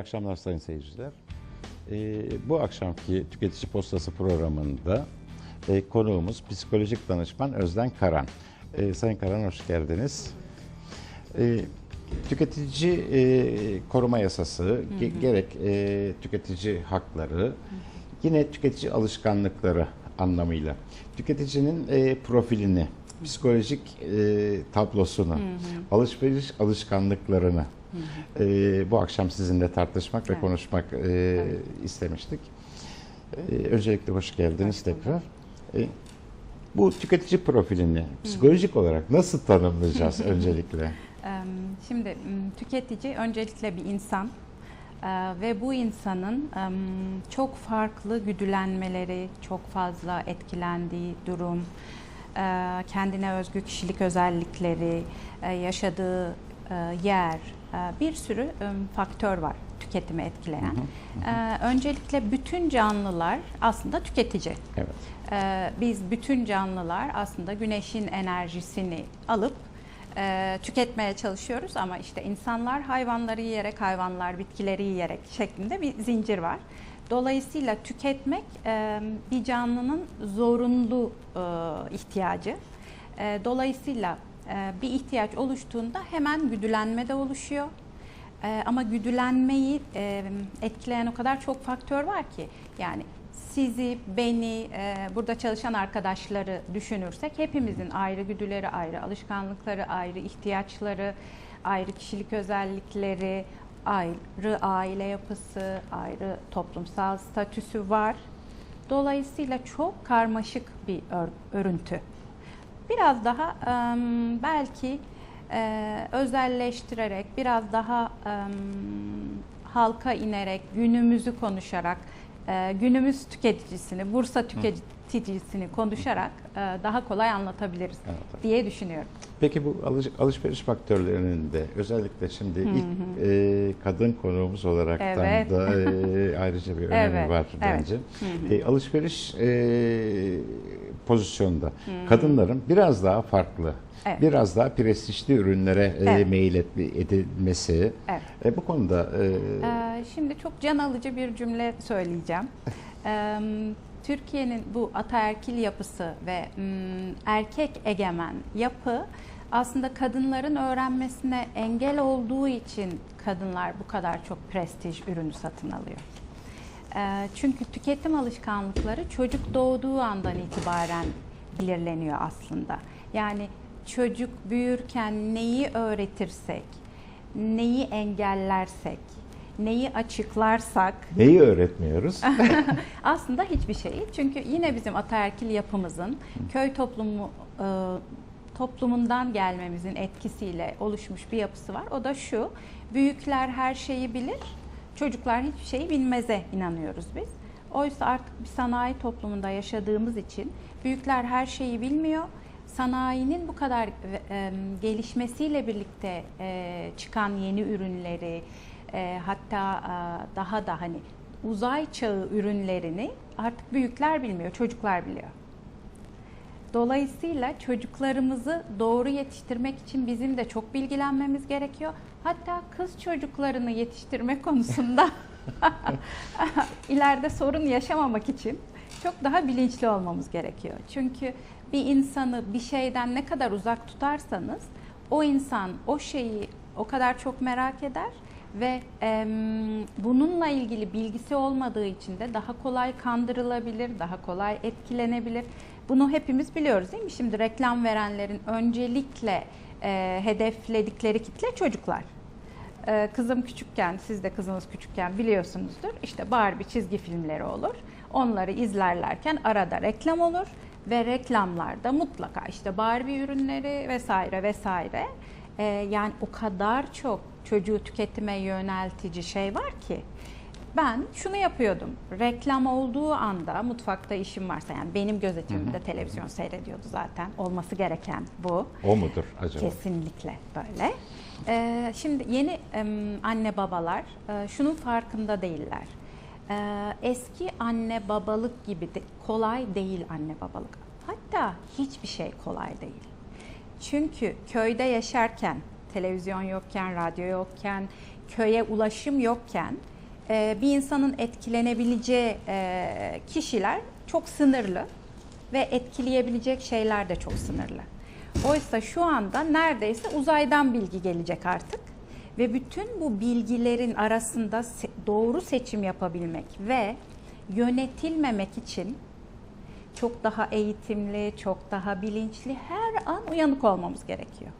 İyi akşamlar sayın seyirciler. Ee, bu akşamki Tüketici Postası programında e, konuğumuz psikolojik danışman Özden Karan. Ee, sayın Karan hoş geldiniz. Ee, tüketici e, koruma yasası, ge- gerek e, tüketici hakları, yine tüketici alışkanlıkları anlamıyla tüketicinin e, profilini, psikolojik e, tablosunu, alışveriş alışkanlıklarını e, bu akşam sizinle tartışmak ve Evet. konuşmak e, istemiştik. E, öncelikle hoş geldiniz Hoş tekrar. E, bu tüketici profilini psikolojik olarak nasıl tanımlayacağız öncelikle? Şimdi tüketici öncelikle bir insan e, ve bu insanın çok farklı güdülenmeleri, çok fazla etkilendiği durum, e, kendine özgü kişilik özellikleri, e, yaşadığı yer, bir sürü em, faktör var tüketimi etkileyen. E, Öncelikle bütün canlılar aslında tüketici. Evet. Ee, biz bütün canlılar aslında güneşin enerjisini alıp e, tüketmeye çalışıyoruz ama işte insanlar hayvanları yiyerek, hayvanlar bitkileri yiyerek şeklinde bir zincir var. Dolayısıyla tüketmek e, bir canlının zorunlu e, ihtiyacı. E, Dolayısıyla bir ihtiyaç oluştuğunda hemen güdülenme de oluşuyor. Ee, ama güdülenmeyi e, etkileyen o kadar çok faktör var ki yani sizi, beni, e, burada çalışan arkadaşları düşünürsek hepimizin ayrı güdüleri, ayrı alışkanlıkları, ayrı ihtiyaçları, ayrı kişilik özellikleri, ayrı aile yapısı, ayrı toplumsal statüsü var. Dolayısıyla çok karmaşık bir ör- örüntü. Biraz daha belki özelleştirerek, biraz daha halka inerek, günümüzü konuşarak, günümüz tüketicisini, Bursa tüketicisini konuşarak daha kolay anlatabiliriz Evet. diye düşünüyorum. Peki bu alış- alışveriş faktörlerinin de özellikle şimdi ilk e, kadın konuğumuz olarak Evet. da e, ayrıca bir önemi Evet, var evet. bence. E, alışveriş e, pozisyonunda kadınların biraz daha farklı, Evet. biraz daha prestijli ürünlere e, Evet. meyil etme- edilmesi. Evet. E, bu konuda e, Ee, Şimdi çok can alıcı bir cümle söyleyeceğim. Ee, Türkiye'nin bu ataerkil yapısı ve mm, erkek egemen yapı aslında kadınların öğrenmesine engel olduğu için kadınlar bu kadar çok prestij ürünü satın alıyor. Ee, Çünkü tüketim alışkanlıkları çocuk doğduğu andan itibaren belirleniyor aslında. Yani çocuk büyürken neyi öğretirsek, neyi engellersek, neyi açıklarsak neyi öğretmiyoruz? aslında hiçbir şey. Çünkü yine bizim ataerkil yapımızın köy toplumu e, toplumundan gelmemizin etkisiyle oluşmuş bir yapısı var. O da şu. Büyükler her şeyi bilir. Çocuklar hiçbir şeyi bilmeze inanıyoruz biz. Oysa artık bir sanayi toplumunda yaşadığımız için büyükler her şeyi bilmiyor. Sanayinin bu kadar e, gelişmesiyle birlikte e, çıkan yeni ürünleri, e, hatta daha da hani uzay çağı ürünlerini artık büyükler bilmiyor, çocuklar biliyor. Dolayısıyla çocuklarımızı doğru yetiştirmek için bizim de çok bilgilenmemiz gerekiyor. Hatta kız çocuklarını yetiştirme konusunda ileride sorun yaşamamak için çok daha bilinçli olmamız gerekiyor. Çünkü bir insanı bir şeyden ne kadar uzak tutarsanız o insan o şeyi o kadar çok merak eder ve em, bununla ilgili bilgisi olmadığı için de daha kolay kandırılabilir, daha kolay etkilenebilir. Bunu hepimiz biliyoruz değil mi? Şimdi reklam verenlerin öncelikle e, hedefledikleri kitle çocuklar. Ee, Kızım küçükken, siz de kızınız küçükken biliyorsunuzdur. İşte Barbie çizgi filmleri olur. Onları izlerlerken arada reklam olur ve reklamlarda mutlaka işte Barbie ürünleri vesaire vesaire. Ee, yani o kadar çok çocuğu tüketime yöneltici şey var ki. Ben şunu yapıyordum. Reklam olduğu anda mutfakta işim varsa yani benim gözetimimde televizyon seyrediyordu zaten. Olması gereken bu. o mudur acaba? Kesinlikle böyle. Ee, şimdi yeni em, anne babalar e, şunun farkında değiller. Ee, eski anne babalık gibi de, kolay değil anne babalık. Hatta hiçbir şey kolay değil. Çünkü köyde yaşarken, televizyon yokken, radyo yokken, köye ulaşım yokken e, bir insanın etkilenebileceği e, kişiler çok sınırlı ve etkileyebilecek şeyler de çok sınırlı. Oysa şu anda neredeyse uzaydan bilgi gelecek artık ve bütün bu bilgilerin arasında doğru seçim yapabilmek ve yönetilmemek için çok daha eğitimli, çok daha bilinçli, her an uyanık olmamız gerekiyor.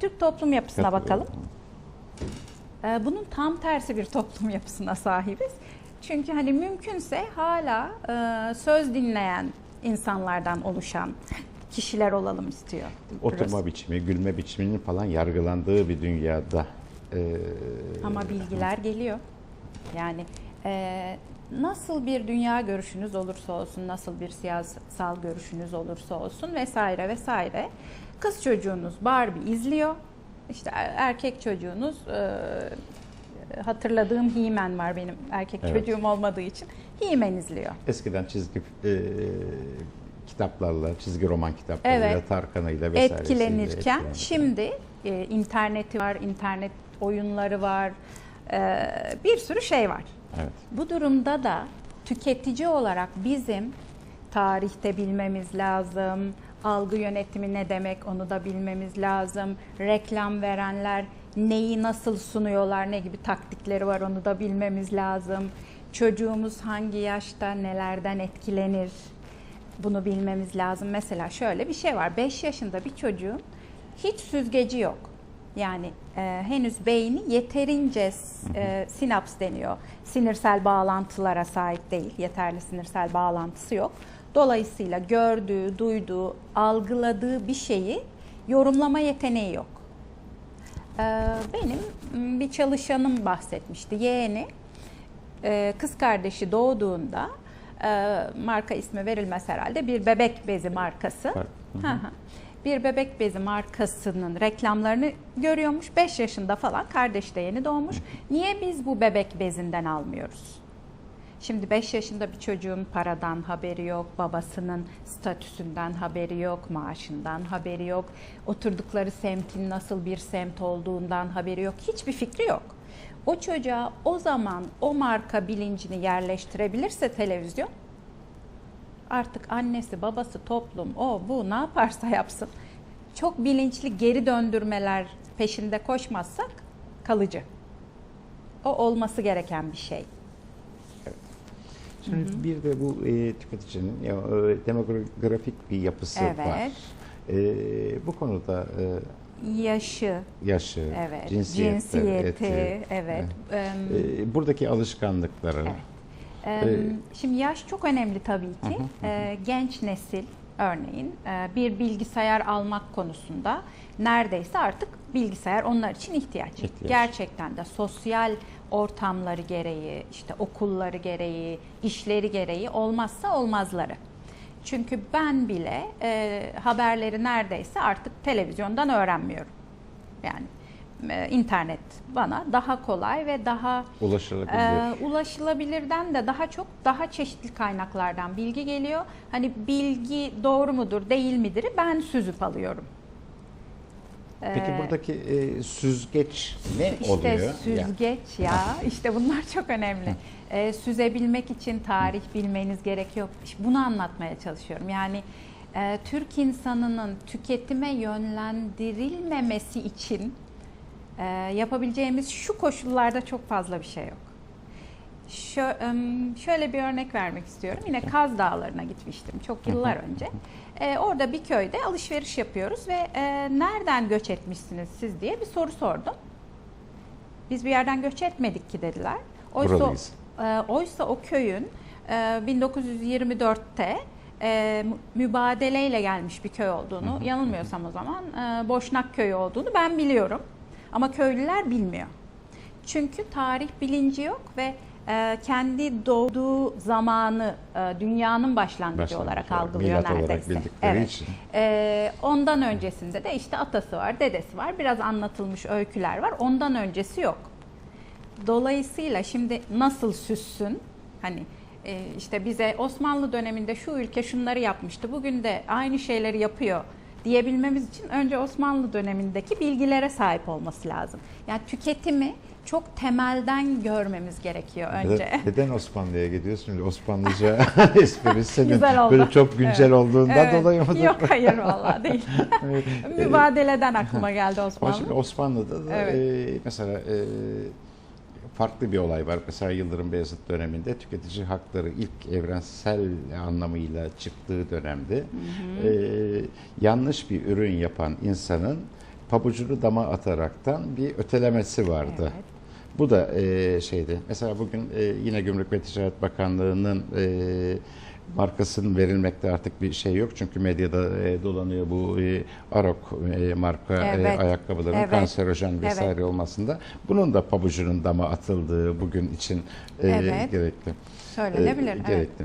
Türk toplum yapısına bakalım. Ee, Bunun tam tersi bir toplum yapısına sahibiz. Çünkü hani mümkünse hala e, söz dinleyen insanlardan oluşan kişiler olalım istiyor. Oturma biçimi, gülme biçiminin falan yargılandığı bir dünyada e, Ama bilgiler geliyor. Yani e, nasıl bir dünya görüşünüz olursa olsun, nasıl bir siyasal görüşünüz olursa olsun vesaire vesaire. Kız çocuğunuz Barbie izliyor. İşte er- erkek çocuğunuz e, hatırladığım He-Man var benim erkek Evet. çocuğum olmadığı için. He-Man izliyor. eskiden çizgi e, kitaplarla, çizgi roman kitaplarıyla, Evet. Tarkan'ıyla vesaire. etkilenirken şimdi e, interneti var, internet oyunları var, e, bir sürü şey var. Evet. Bu durumda da tüketici olarak bizim tarihte bilmemiz lazım. Algı yönetimi ne demek onu da bilmemiz lazım. Reklam verenler neyi nasıl sunuyorlar, ne gibi taktikleri var onu da bilmemiz lazım. Çocuğumuz hangi yaşta nelerden etkilenir bunu bilmemiz lazım. Mesela şöyle bir şey var. 5 yaşında bir çocuğun hiç süzgeci yok. Yani e, henüz beyni yeterince e, sinaps deniyor. Sinirsel bağlantılara sahip değil. Yeterli sinirsel bağlantısı yok. Dolayısıyla gördüğü, duyduğu, algıladığı bir şeyi yorumlama yeteneği yok. Ee, Benim bir çalışanım bahsetmişti. Yeğeni e, kız kardeşi doğduğunda e, marka ismi verilmez herhalde bir bebek bezi markası. Var. Hı hı. bir bebek bezi markasının reklamlarını görüyormuş. 5 yaşında falan kardeş de yeni doğmuş. Niye biz bu bebek bezinden almıyoruz? Şimdi 5 yaşında bir çocuğun paradan haberi yok, babasının statüsünden haberi yok, maaşından haberi yok, oturdukları semtin nasıl bir semt olduğundan haberi yok, hiçbir fikri yok. O çocuğa o zaman o marka bilincini yerleştirebilirse televizyon, artık annesi, babası, toplum, o bu ne yaparsa yapsın, çok bilinçli geri döndürmeler peşinde koşmazsak kalıcı. O olması gereken bir şey. Şimdi bir de bu e, tüketicinin ya, e, demografik bir yapısı Evet. var. E, bu konuda e, Yaşı, yaşı, evet, cinsiyeti, cinsiyeti, eti, evet. E, buradaki alışkanlıkları, Evet. e, Şimdi yaş çok önemli tabii ki. E, genç nesil örneğin e, bir bilgisayar almak konusunda neredeyse artık bilgisayar onlar için ihtiyaç. İhtiyaç. Gerçekten de sosyal ortamları gereği, işte okulları gereği, işleri gereği olmazsa olmazları. Çünkü ben bile e, haberleri neredeyse artık televizyondan öğrenmiyorum. Yani e, internet bana daha kolay ve daha ulaşılabilir. ee, ulaşılabilirden de daha çok daha çeşitli kaynaklardan bilgi geliyor. Hani bilgi doğru mudur, değil midir ben süzüp alıyorum. Peki Ee, buradaki e, süzgeç ne İşte oluyor? Ya, süzgeç ya, işte bunlar çok önemli. Ee, süzebilmek için tarih bilmeniz gerekiyor. İşte bunu anlatmaya çalışıyorum. Yani e, Türk insanının tüketime yönlendirilmemesi için e, yapabileceğimiz şu koşullarda çok fazla bir şey yok. Şö- şöyle bir örnek vermek istiyorum. Yine Kaz Dağları'na gitmiştim çok yıllar önce. Ee, orada bir köyde alışveriş yapıyoruz ve e, nereden göç etmişsiniz siz diye bir soru sordum. Biz bir yerden göç etmedik ki dediler. Oysa, Buralıyız. e, oysa o köyün e, 1924'te e, mü- mübadeleyle gelmiş bir köy olduğunu, yanılmıyorsam o zaman e, Boşnak köyü olduğunu ben biliyorum. Ama köylüler bilmiyor. Çünkü tarih bilinci yok ve e, kendi doğduğu zamanı e, dünyanın başlangıcı, Başlangıcı olarak olarak, algılıyor milat olarak neredeyse. bildikleri için. E, ondan öncesinde de işte atası var, dedesi var, biraz anlatılmış öyküler var. Ondan öncesi yok. Dolayısıyla şimdi nasıl süssün? Hani işte bize Osmanlı döneminde şu ülke şunları yapmıştı, bugün de aynı şeyleri yapıyor diyebilmemiz için önce Osmanlı dönemindeki bilgilere sahip olması lazım. Yani tüketimi çok temelden görmemiz gerekiyor önce. Neden, neden Osmanlı'ya gidiyorsun? Şimdi Osmanlıca espri senin Güzel oldu. böyle çok güncel Evet. olduğundan Evet. dolayı mıdır? Yok hayır vallahi değil. Mübadeleden aklıma geldi Ama Osmanlı. şimdi Osmanlı'da da Evet. e, mesela e, farklı bir olay var. Mesela Yıldırım Beyazıt döneminde tüketici hakları ilk evrensel anlamıyla çıktığı dönemde e, yanlış bir ürün yapan insanın pabucunu dama ataraktan bir ötelemesi vardı. Evet. Bu da e, şeydi. Mesela bugün e, yine Gümrük ve Ticaret Bakanlığı'nın e, markasının verilmekte artık bir şey yok. Çünkü medyada e, dolanıyor bu e, Arok e, marka e, Evet. ayakkabıların Evet. kanserojen vesaire Evet. olmasında. Bunun da pabucunun dama atıldığı bugün için e, Evet. gerekli. Söylenebilir. E, evet. gerekli.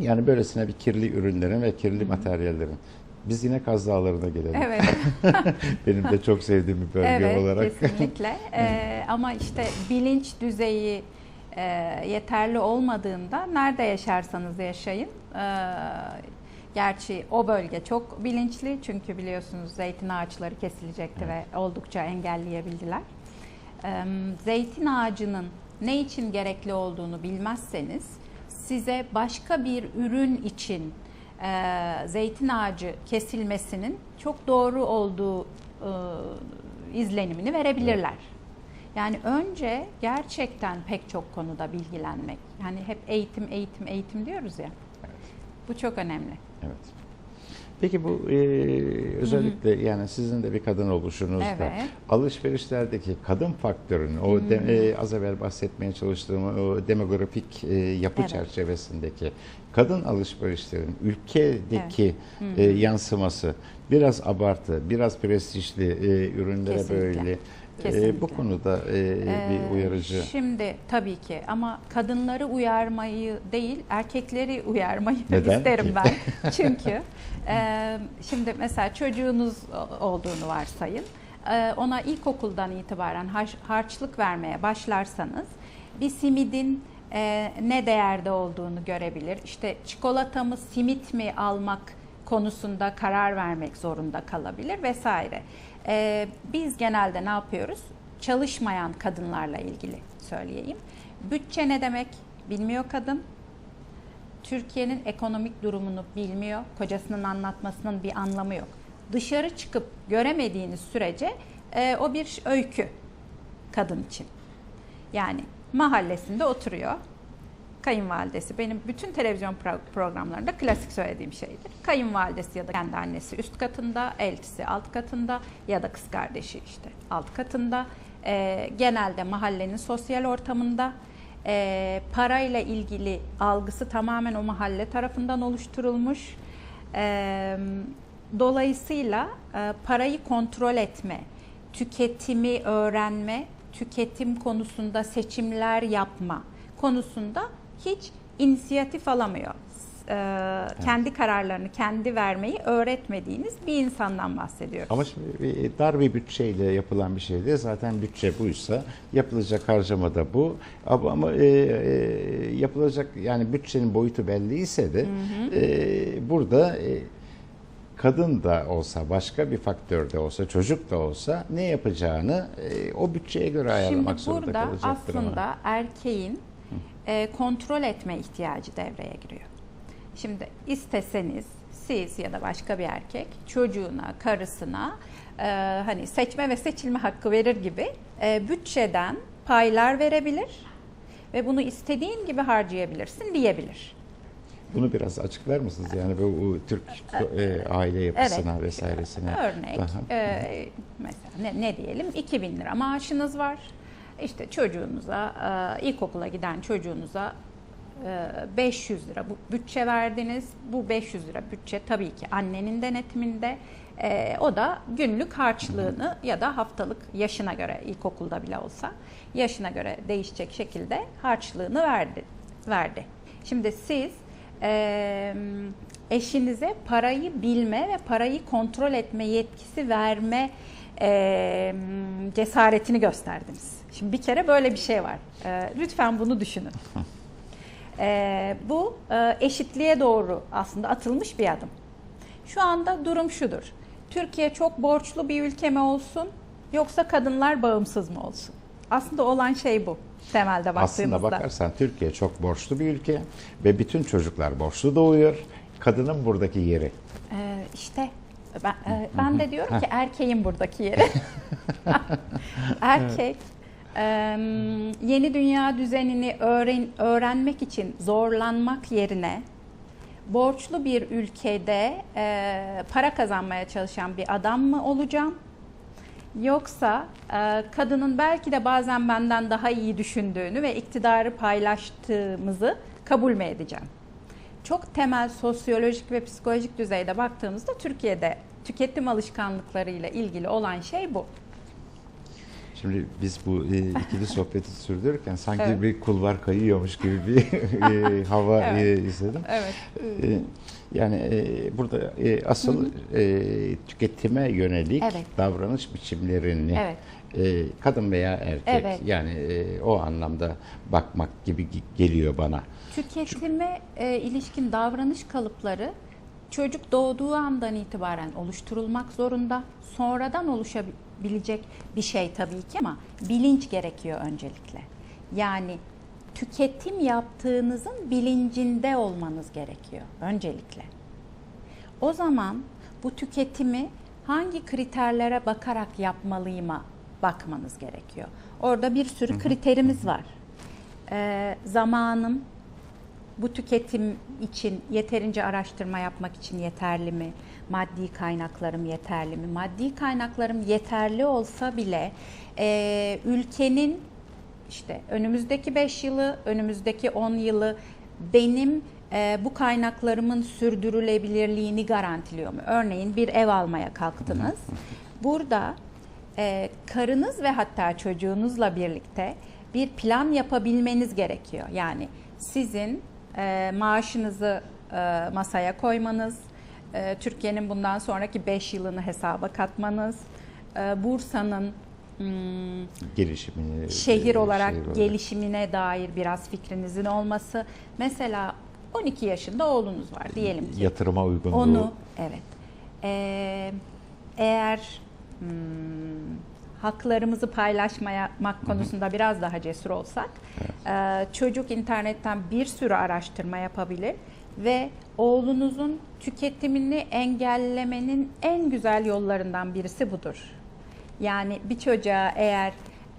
Yani böylesine bir kirli ürünlerin ve kirli materyallerin. Biz yine Kaz Dağları'na gelelim. Evet. Benim de çok sevdiğim bir bölge evet, olarak. kesinlikle. Ee, ama işte bilinç düzeyi e, yeterli olmadığında nerede yaşarsanız yaşayın. e, gerçi o bölge çok bilinçli çünkü biliyorsunuz zeytin ağaçları kesilecekti ve oldukça engelleyebildiler. E, zeytin ağacının ne için gerekli olduğunu bilmezseniz size başka bir ürün için e, zeytin ağacı kesilmesinin çok doğru olduğu e, izlenimini verebilirler. Yani önce gerçekten pek çok konuda bilgilenmek. Yani hep eğitim, eğitim, eğitim diyoruz ya. Bu çok önemli. Evet. Peki bu e, özellikle yani sizin de bir kadın oluşunuzda Evet. alışverişlerdeki kadın faktörünü o de- e, az evvel bahsetmeye çalıştığım o demografik e, yapı Evet. çerçevesindeki kadın alışverişlerin ülkedeki e, yansıması biraz abartı, biraz prestijli e, ürünlere Kesinlikle. böyle e, Kesinlikle. bu konuda e, bir Ee, uyarıcı. Şimdi tabii ki ama kadınları uyarmayı değil erkekleri uyarmayı Neden isterim ben. Çünkü e, şimdi mesela çocuğunuz olduğunu varsayın. E, ona ilkokuldan itibaren harç- harçlık vermeye başlarsanız bir simidin e, ne değerde olduğunu görebilir. İşte çikolata mı simit mi almak konusunda karar vermek zorunda kalabilir vesaire. Ee, biz genelde ne yapıyoruz? Çalışmayan kadınlarla ilgili söyleyeyim. Bütçe ne demek bilmiyor kadın. Türkiye'nin ekonomik durumunu bilmiyor. Kocasının anlatmasının bir anlamı yok. Dışarı çıkıp göremediğiniz sürece e, o bir öykü kadın için. Yani mahallesinde oturuyor. Kayınvalidesi benim bütün televizyon pro- programlarında klasik söylediğim şeydir. Kayınvalidesi ya da kendi annesi üst katında, eltisi alt katında ya da kız kardeşi işte alt katında. Ee, genelde mahallenin sosyal ortamında ee, parayla ilgili algısı tamamen o mahalle tarafından oluşturulmuş. Ee, dolayısıyla e, parayı kontrol etme, tüketimi öğrenme, tüketim konusunda seçimler yapma konusunda hiç inisiyatif alamıyor. Ee, Kendi kararlarını kendi vermeyi öğretmediğiniz bir insandan bahsediyoruz. Ama şimdi bir dar bir bütçeyle yapılan bir şeyde zaten bütçe buysa yapılacak harcama da bu. Ama, ama e, e, yapılacak yani bütçenin boyutu belliyse de e, burada e, kadın da olsa başka bir faktör de olsa çocuk da olsa ne yapacağını e, o bütçeye göre ayarlamak Şimdi zorunda burada kalacaktır ama. aslında erkeğin e, kontrol etme ihtiyacı devreye giriyor. Şimdi isteseniz siz ya da başka bir erkek çocuğuna, karısına e, hani seçme ve seçilme hakkı verir gibi e, bütçeden paylar verebilir ve bunu istediğin gibi harcayabilirsin diyebilir. Bunu biraz açıklar mısınız? Yani bu, bu Türk e, aile yapısına vesairesine. Örnek Daha. e, mesela ne, ne diyelim 2000 lira maaşınız var. İşte çocuğunuza e, ilkokula giden çocuğunuza e, 500 lira bu bütçe verdiniz. Bu 500 lira bütçe tabii ki annenin denetiminde. E, o da günlük harçlığını ya da haftalık yaşına göre ilkokulda bile olsa yaşına göre değişecek şekilde harçlığını verdi. verdi. Şimdi siz e, eşinize parayı bilme ve parayı kontrol etme yetkisi verme e, cesaretini gösterdiniz. Şimdi bir kere böyle bir şey var. E, lütfen bunu düşünün. E, bu e, eşitliğe doğru aslında atılmış bir adım. Şu anda durum şudur. Türkiye çok borçlu bir ülke mi olsun yoksa kadınlar bağımsız mı olsun? Aslında olan şey bu temelde baktığımızda. Aslında bakarsan Türkiye çok borçlu bir ülke ve bütün çocuklar borçlu doğuyor. Kadının buradaki yeri. Ee, işte ben, e, ben de diyorum ki erkeğin buradaki yeri. Erkek e, yeni dünya düzenini öğren, öğrenmek için zorlanmak yerine borçlu bir ülkede e, para kazanmaya çalışan bir adam mı olacağım? Yoksa e, kadının belki de bazen benden daha iyi düşündüğünü ve iktidarı paylaştığımızı kabul mü edeceğim? Çok temel sosyolojik ve psikolojik düzeyde baktığımızda Türkiye'de tüketim alışkanlıklarıyla ilgili olan şey bu. Şimdi biz bu e, ikili sohbeti sürdürürken sanki Evet. bir kulvar kayıyormuş gibi bir e, hava Evet. e, izledim. Evet. E, yani e, burada e, asıl e, tüketime yönelik Evet. davranış biçimlerini Evet. e, kadın veya erkek Evet. yani e, o anlamda bakmak gibi ge- geliyor bana. Tüketime e, ilişkin davranış kalıpları çocuk doğduğu andan itibaren oluşturulmak zorunda. Sonradan oluşabilecek bir şey tabii ki ama bilinç gerekiyor öncelikle. Yani tüketim yaptığınızın bilincinde olmanız gerekiyor öncelikle. O zaman bu tüketimi hangi kriterlere bakarak yapmalıyıma bakmanız gerekiyor. Orada bir sürü kriterimiz var. Ee, zamanım bu tüketim için yeterince araştırma yapmak için yeterli mi? Maddi kaynaklarım yeterli mi? Maddi kaynaklarım yeterli olsa bile e, ülkenin işte önümüzdeki 5 yılı, önümüzdeki 10 yılı benim e, bu kaynaklarımın sürdürülebilirliğini garantiliyor mu? Örneğin bir ev almaya kalktınız. Burada e, karınız ve hatta çocuğunuzla birlikte bir plan yapabilmeniz gerekiyor. Yani sizin e, maaşınızı e, masaya koymanız, e, Türkiye'nin bundan sonraki 5 yılını hesaba katmanız, e, Bursa'nın hmm, Gelişimini şehir e, olarak şehir gelişimine dair biraz fikrinizin olması. Mesela 12 yaşında oğlunuz var diyelim ki. yatırıma uygunluğu. Onu evet. Ee, eğer hmm, haklarımızı paylaşmamak konusunda biraz daha cesur olsak, e, çocuk internetten bir sürü araştırma yapabilir ve oğlunuzun tüketimini engellemenin en güzel yollarından birisi budur. Yani bir çocuğa eğer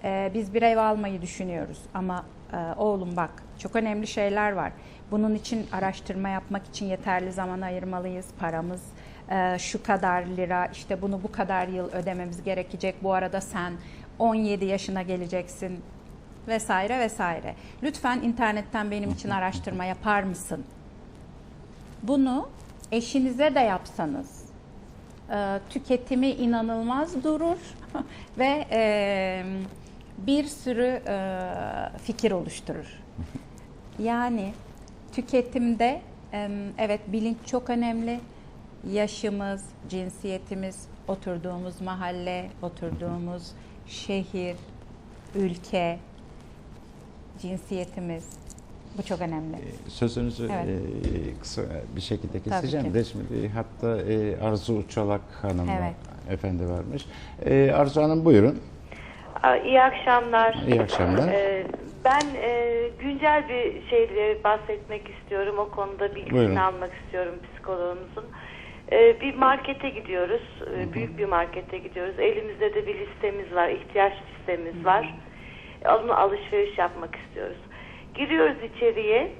e, biz bir ev almayı düşünüyoruz ama e, oğlum bak çok önemli şeyler var. Bunun için araştırma yapmak için yeterli zaman ayırmalıyız. Paramız şu kadar lira işte bunu bu kadar yıl ödememiz gerekecek. Bu arada sen 17 yaşına geleceksin vesaire vesaire. Lütfen internetten benim için araştırma yapar mısın? Bunu eşinize de yapsanız e, tüketimi inanılmaz durur ve e, bir sürü e, fikir oluşturur. Yani tüketimde evet bilinç çok önemli. Yaşımız, cinsiyetimiz, oturduğumuz mahalle, oturduğumuz şehir, ülke, cinsiyetimiz bu çok önemli. Sözünüzü Evet. e, kısa bir şekilde keseceğim de şimdi hatta e, Arzu Uçalak Hanım Evet. efendi varmış. E, Arzu Hanım buyurun. İyi akşamlar. İyi akşamlar. Ee, ben e, güncel bir şeyle bahsetmek istiyorum. O konuda bilgisini Buyurun. almak istiyorum psikoloğumuzun. Ee, bir markete gidiyoruz. Ee, büyük bir markete gidiyoruz. Elimizde de bir listemiz var. ihtiyaç listemiz var. Onu alışveriş yapmak istiyoruz. Giriyoruz içeriye.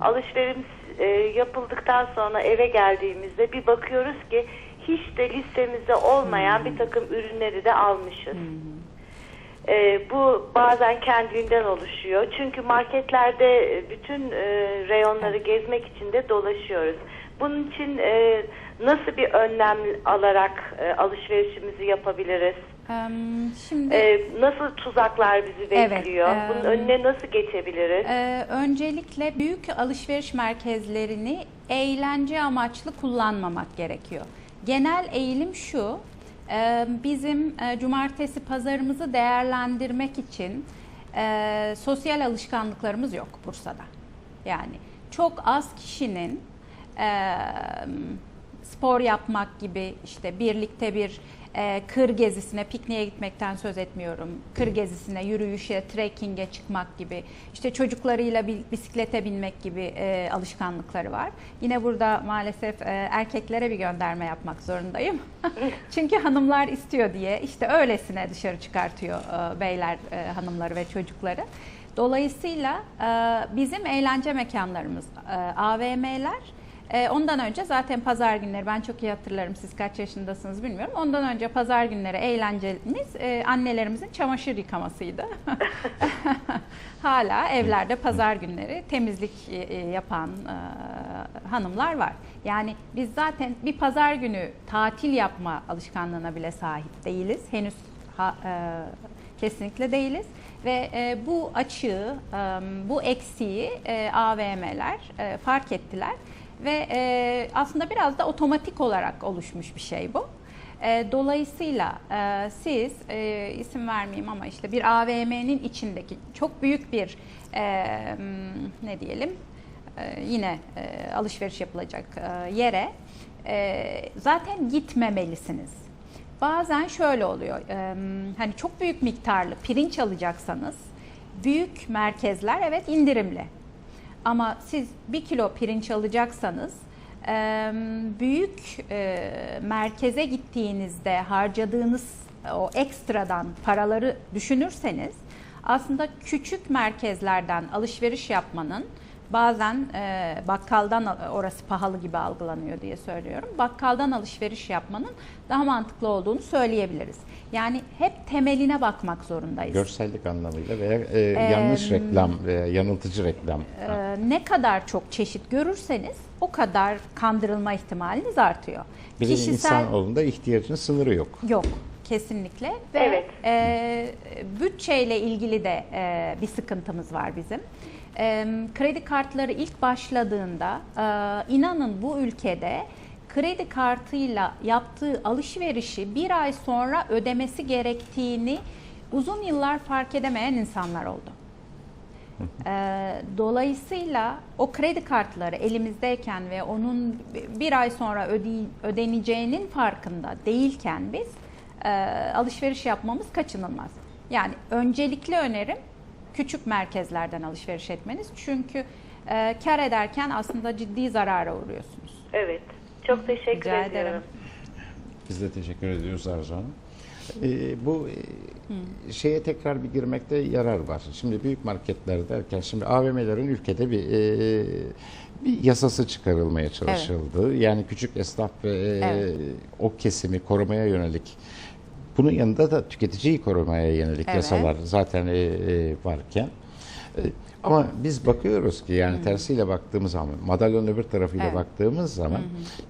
Alışverimiz e, yapıldıktan sonra eve geldiğimizde bir bakıyoruz ki hiç de listemizde olmayan bir takım ürünleri de almışız. Ee, bu bazen kendiliğinden oluşuyor. Çünkü marketlerde e, bütün e, reyonları gezmek için de dolaşıyoruz. Bunun için e, nasıl bir önlem alarak e, alışverişimizi yapabiliriz? Şimdi E, nasıl tuzaklar bizi Evet, bekliyor? em, Bunun önüne nasıl geçebiliriz? Ee, öncelikle büyük alışveriş merkezlerini eğlence amaçlı kullanmamak gerekiyor. Genel eğilim şu, e, bizim e, cumartesi pazarımızı değerlendirmek için e, sosyal alışkanlıklarımız yok Bursa'da. Yani çok az kişinin e, spor yapmak gibi işte birlikte bir e, kır gezisine, pikniğe gitmekten söz etmiyorum. Kır gezisine, yürüyüşe, trekking'e çıkmak gibi, işte çocuklarıyla bisiklete binmek gibi e, alışkanlıkları var. Yine burada maalesef e, erkeklere bir gönderme yapmak zorundayım. Çünkü hanımlar istiyor diye işte öylesine dışarı çıkartıyor e, beyler e, hanımları ve çocukları. Dolayısıyla e, bizim eğlence mekanlarımız, e, AVM'ler e, ondan önce zaten pazar günleri ben çok iyi hatırlarım siz kaç yaşındasınız bilmiyorum. Ondan önce pazar günleri eğlencemiz e, annelerimizin çamaşır yıkamasıydı. Hala evlerde pazar günleri temizlik e, e, yapan hanımlar var. Yani biz zaten bir pazar günü tatil yapma alışkanlığına bile sahip değiliz. Henüz kesinlikle değiliz. Ve bu açığı, bu eksiği AVM'ler fark ettiler. Ve e, aslında biraz da otomatik olarak oluşmuş bir şey bu. E, dolayısıyla e, siz e, isim vermeyeyim ama işte bir AVM'nin içindeki çok büyük bir e, ne diyelim e, yine e, alışveriş yapılacak e, yere e, zaten gitmemelisiniz. Bazen şöyle oluyor. e, hani çok büyük miktarlı pirinç alacaksanız büyük merkezler evet indirimli. Ama siz bir kilo pirinç alacaksanız büyük merkeze gittiğinizde harcadığınız o ekstradan paraları düşünürseniz aslında küçük merkezlerden alışveriş yapmanın bazen e, bakkaldan orası pahalı gibi algılanıyor diye söylüyorum. Bakkaldan alışveriş yapmanın daha mantıklı olduğunu söyleyebiliriz. Yani hep temeline bakmak zorundayız. Görsellik anlamıyla veya e, yanlış reklam veya yanıltıcı reklam. Ee, ne kadar çok çeşit görürseniz o kadar kandırılma ihtimaliniz artıyor. Bir de insanoğlunda ihtiyacının sınırı yok. yok kesinlikle ve Evet. e, bütçeyle ilgili de e, bir sıkıntımız var bizim. Kredi kartları ilk başladığında e, inanın bu ülkede kredi kartıyla yaptığı alışverişi bir ay sonra ödemesi gerektiğini uzun yıllar fark edemeyen insanlar oldu. Ee, Dolayısıyla o kredi kartları elimizdeyken ve onun bir ay sonra öde- ödeneceğinin farkında değilken biz e, alışveriş yapmamız kaçınılmaz. Yani öncelikli önerim küçük merkezlerden alışveriş etmeniz. Çünkü e, kar ederken aslında ciddi zarara uğruyorsunuz. Evet. Çok teşekkür Rica ediyorum. ederim. Biz de teşekkür ediyoruz Arzu Hanım. Ee, bu e, şeye tekrar bir girmekte yarar var. Şimdi büyük marketler derken şimdi AVM'lerin ülkede bir e, bir yasası çıkarılmaya çalışıldı. Yani küçük esnaf ve e, Evet. o kesimi korumaya yönelik bunun yanında da tüketiciyi korumaya yönelik Evet. yasalar zaten e, e, varken e, ama biz bakıyoruz ki yani tersiyle baktığımız zaman, madalyonun öbür tarafıyla Evet. baktığımız zaman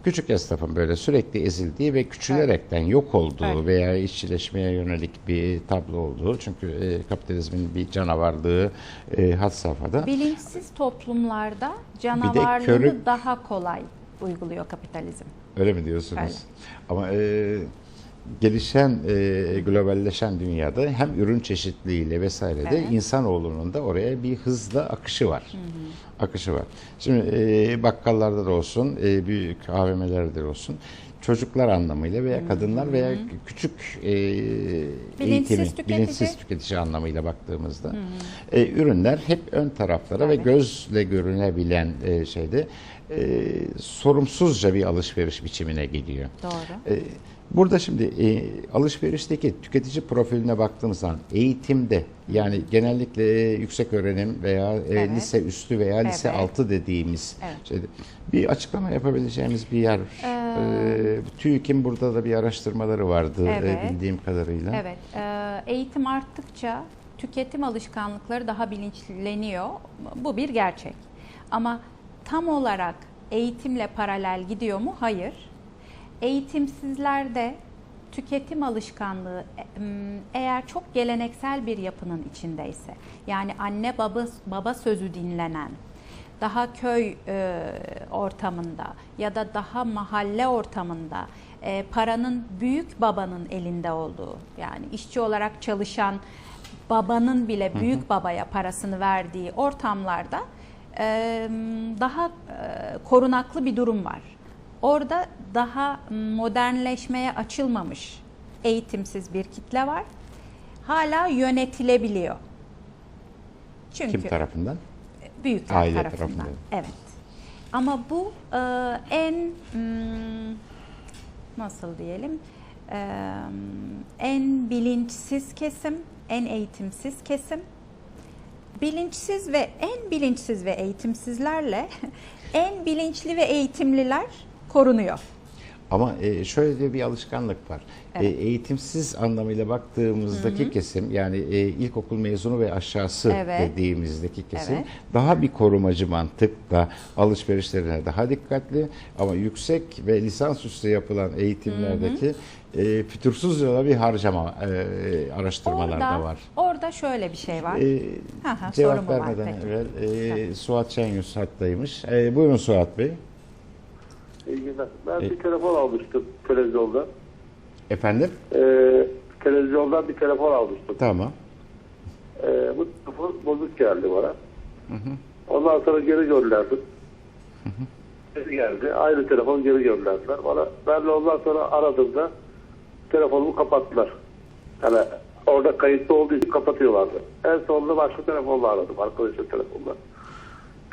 küçük esnafın böyle sürekli ezildiği ve küçülerekten yok olduğu Evet. veya işçileşmeye yönelik bir tablo olduğu. Çünkü e, kapitalizmin bir canavarlığı e, had safhada. Bilinçsiz toplumlarda canavarlığını körü- daha kolay uyguluyor kapitalizm. Öyle mi diyorsunuz? Öyle. Ama e, gelişen, e, globalleşen dünyada hem ürün çeşitliliğiyle vesaire de Evet. insanoğlunun da oraya bir hızla akışı var. Akışı var. Şimdi e, bakkallarda da olsun, e, büyük AVM'lerde de olsun çocuklar anlamıyla veya kadınlar veya küçük e, eğitimi, tüketici. bilinçsiz tüketici anlamıyla baktığımızda e, ürünler hep ön taraflara ve Tabii. gözle görünebilen e, şeyde e, sorumsuzca bir alışveriş biçimine gidiyor. Doğru. E, Burada şimdi e, alışverişteki tüketici profiline baktığımız zaman eğitimde yani genellikle e, yüksek öğrenim veya e, Evet. lise üstü veya lise Evet. altı dediğimiz Evet. şeyde bir açıklama yapabileceğimiz bir yer. Ee, E, TÜİK'in burada da bir araştırmaları vardı e, Evet. bildiğim kadarıyla. Evet, e, eğitim arttıkça tüketim alışkanlıkları daha bilinçleniyor. Bu bir gerçek. Ama tam olarak eğitimle paralel gidiyor mu? Hayır. Eğitimsizlerde tüketim alışkanlığı e, eğer çok geleneksel bir yapının içindeyse, yani anne baba baba sözü dinlenen, daha köy e, ortamında ya da daha mahalle ortamında e, paranın büyük babanın elinde olduğu yani işçi olarak çalışan babanın bile büyük babaya parasını verdiği ortamlarda e, daha e, korunaklı bir durum var. Orada daha modernleşmeye açılmamış eğitimsiz bir kitle var. Hala yönetilebiliyor. Çünkü Kim tarafından? büyükler Aile tarafından. tarafından. Evet. Ama bu e, en hmm, nasıl diyelim e, en bilinçsiz kesim, en eğitimsiz kesim. Bilinçsiz ve en bilinçsiz ve eğitimsizlerle en bilinçli ve eğitimliler korunuyor. Ama e, şöyle de bir alışkanlık var. E, eğitimsiz anlamıyla baktığımızdaki kesim yani e, ilkokul mezunu ve aşağısı Evet. dediğimizdeki kesim Evet. daha bir korumacı mantıkla alışverişlerine daha dikkatli ama yüksek ve lisansüstü yapılan eğitimlerdeki e, fütursuzca bir harcama e, araştırmalar da var. orada şöyle bir şey var. E, Ha ha, cevap var vermeden peki? evvel e, Suat Şenyüz hattaymış. E, buyurun Suat Bey. İyi günler. Ben bir telefon almıştım televizyonda. Efendim? Ee, televizyondan bir telefon almıştım. Tamam. Ee, bu telefon bozuk geldi bana. Ondan sonra geri gönderdim. Geri geldi. Aynı telefon geri gönderdiler bana. Ben de ondan sonra aradığımda telefonumu kapattılar. Yani orada kayıtlı olduğu için kapatıyorlardı. En sonunda başka telefonla aradım. Arkadaşın telefonla.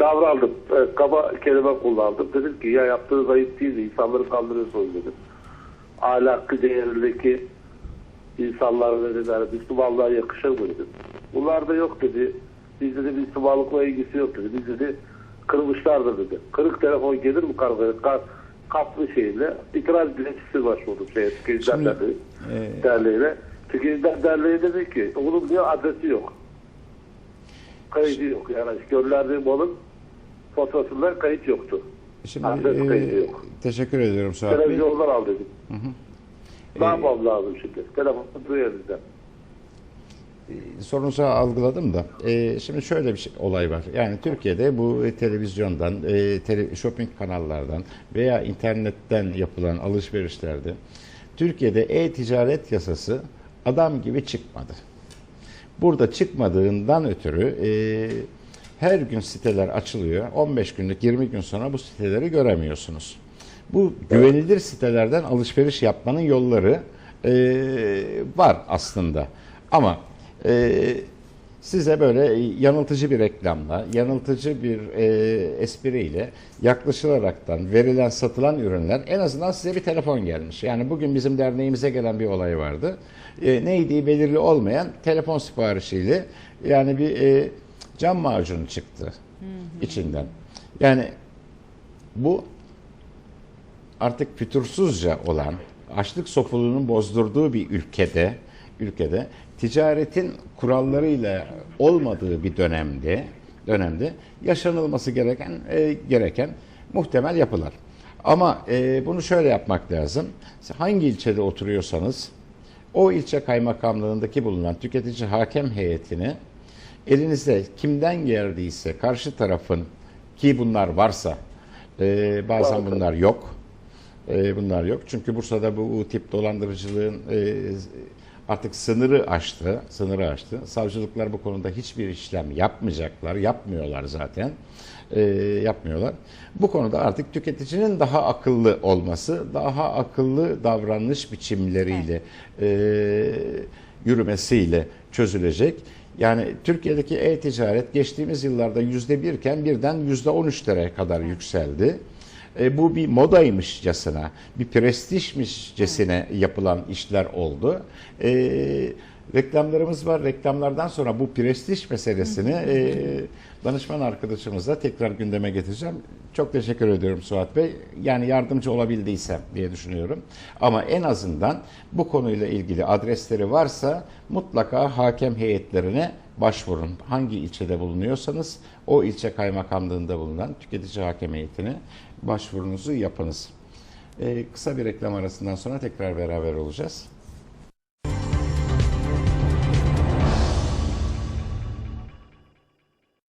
Davrandım. Evet, kaba kelime kullandım. Dedim ki ya yaptığınız ayıp değil de insanları kandırıyorsunuz dedim. Ahlakı değerindeki insanlar dediler, Müslümanlığa yakışır mı dedim. Bunlar da yok dedi. Biz dedi Müslümanlıkla ilgisi yok dedi. Biz dedi kırmışlardır dedi. Kırık telefon gelir mi kargoya? Ka kaplı şeyle itiraz dilekçesi başvurdum şeye, Tüketiciler Derneği, e, Derneği'ne. Tüketiciler Derneği dedi ki onun diyor adresi yok. Kaydı yok. Yani gönderdiğim malın faturasında kayıt yoktu. Şimdi Adres e, kaydı yok. teşekkür ediyorum Suat Bey. Televizyondan al dedim. Ne Ee, yapmam lazım şimdi? Telefonu duyuyor bizden. sorunuzu algıladım da. e, şimdi şöyle bir şey, olay var. Yani Türkiye'de bu e, televizyondan, e, tele, shopping kanallardan veya internetten yapılan alışverişlerde Türkiye'de e-ticaret yasası adam gibi çıkmadı. Burada çıkmadığından ötürü e, her gün siteler açılıyor. 15 günlük 20 gün sonra bu siteleri göremiyorsunuz. Bu güvenilir sitelerden alışveriş yapmanın yolları e, var aslında. Ama e, size böyle yanıltıcı bir reklamla, yanıltıcı bir e, espriyle yaklaşılaraktan verilen, satılan ürünler en azından size bir telefon gelmiş. Yani bugün bizim derneğimize gelen bir olay vardı. E, neydi belirli olmayan telefon siparişiyle yani bir e, cam macunu çıktı içinden. Yani bu artık fütursuzca olan, açlık sofuluğunun bozdurduğu bir ülkede, ülkede ticaretin kurallarıyla olmadığı bir dönemde, dönemde yaşanılması gereken e, gereken muhtemel yapılar. Ama e, bunu şöyle yapmak lazım. Hangi ilçede oturuyorsanız o ilçe kaymakamlığındaki bulunan tüketici hakem heyetini elinizde kimden geldiyse karşı tarafın ki bunlar varsa e, bazen Var. bunlar yok. E, bunlar yok. Çünkü Bursa'da bu tip dolandırıcılığın e, artık sınırı aştı. Sınırı aştı. Savcılıklar bu konuda hiçbir işlem yapmayacaklar. Yapmıyorlar zaten. E, yapmıyorlar. Bu konuda artık tüketicinin daha akıllı olması, daha akıllı davranış biçimleriyle e, yürümesiyle çözülecek. Yani Türkiye'deki e-ticaret geçtiğimiz yıllarda yüzde birken birden yüzde on üçlere kadar yükseldi. E, bu bir modaymışcasına, bir prestijmişcesine yapılan işler oldu. E, reklamlarımız var. Reklamlardan sonra bu prestij meselesini e, danışman arkadaşımızla tekrar gündeme getireceğim. Çok teşekkür ediyorum Suat Bey. Yani yardımcı olabildiysem diye düşünüyorum. Ama en azından bu konuyla ilgili adresleri varsa mutlaka hakem heyetlerine başvurun. Hangi ilçede bulunuyorsanız o ilçe kaymakamlığında bulunan tüketici hakem heyetine başvurunuzu yapınız. Ee, kısa bir reklam arasından sonra tekrar beraber olacağız.